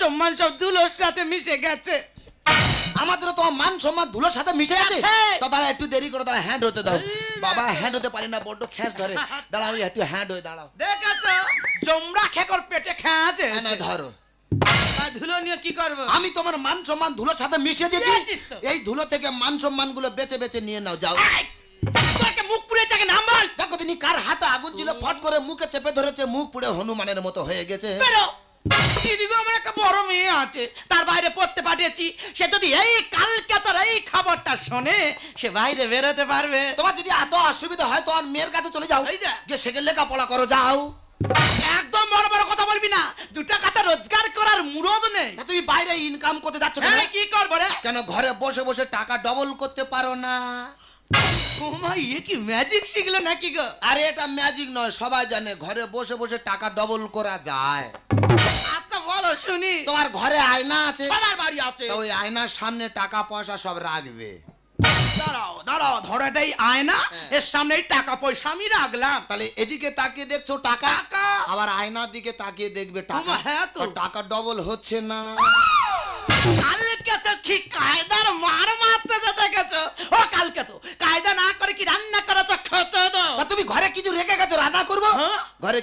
সম্মান সব ধুলোর সাথে মিশে গেছে। জন্য তোমার মান সম্মান ধুলোর সাথে মিশে গেছে? আছে। তো দাঁড়া একটু দেরি করে দাঁড়া হ্যান্ড হতে দাও। বাবা হ্যান্ড হতে পারি না বড্ড খ্যাস ধরে। দাঁড়া আমি একটু হ্যান্ড হয়ে দাঁড়াও। দেখেছ? জমরা খেকর পেটে খেয়েছে হ্যাঁ, না ধরো। ধুলো নিয়ে কি করব? আমি তোমার মান সম্মান ধুলোর সাথে মিশিয়ে দিয়েছি। এই ধুলো থেকে মান সম্মানগুলো বেঁচে বেঁচে নিয়ে নাও যাও। তোকে মুখ পুড়ে যাকে নাম বল। দেখো তিনি কার হাতে আগুন ছিল ফট করে মুখে চেপে ধরেছে মুখ পুড়ে হনুমানের মতো হয়ে গেছে। বেরো। দিদিগো আমার একটা বড় মেয়ে আছে তার বাইরে পড়তে পাঠিয়েছি। সে যদি এই কালকে তোর এই খবরটা শোনে সে বাইরে বেরোতে পারবে। তোমার যদি এত অসুবিধা হয় তোমার মেয়ের কাছে চলে যাও। এই যে। সেখানে লেখাপড়া করো যাও। একদম বড় বড় কথা বলবি না। দু টাকাটা রোজগার করার মুরদ নেই। তুমি বাইরে ইনকাম করতে যাচ্ছ কেন? হ্যাঁ কি করব রে? কেন ঘরে বসে বসে টাকা ডবল করতে পারো না? ও মা ইয়ে কি ম্যাজিক শিখলো নাকি গো? আরে এটা ম্যাজিক নয় সবাই জানে ঘরে বসে বসে টাকা ডবল করা যায়। আচ্ছা, তোমার ঘরে আয়না আছে? সবার বাড়ি আছে। ওই আয়নার সামনে টাকা পয়সা সব রাখবে। দাঁড়াও দাঁড়াও আয়না হ্যাঁ। এর সামনে টাকা পয়সা আমি রাখলাম। তাহলে এদিকে তাকিয়ে দেখছ টাকা? আবার আয়নার দিকে তাকিয়ে দেখবে টাকা। হ্যাঁ তো। টাকা ডবল হচ্ছে না। কালকে তো ঠিক কায়দার মার মারতে যেতে গেছো? ও কালকে তো। কায়দা না করে কি রান্না করেছ খেতে তো? তুমি ঘরে কিছু রেখে গেছো রান্না করব? হ্যাঁ। ঘরে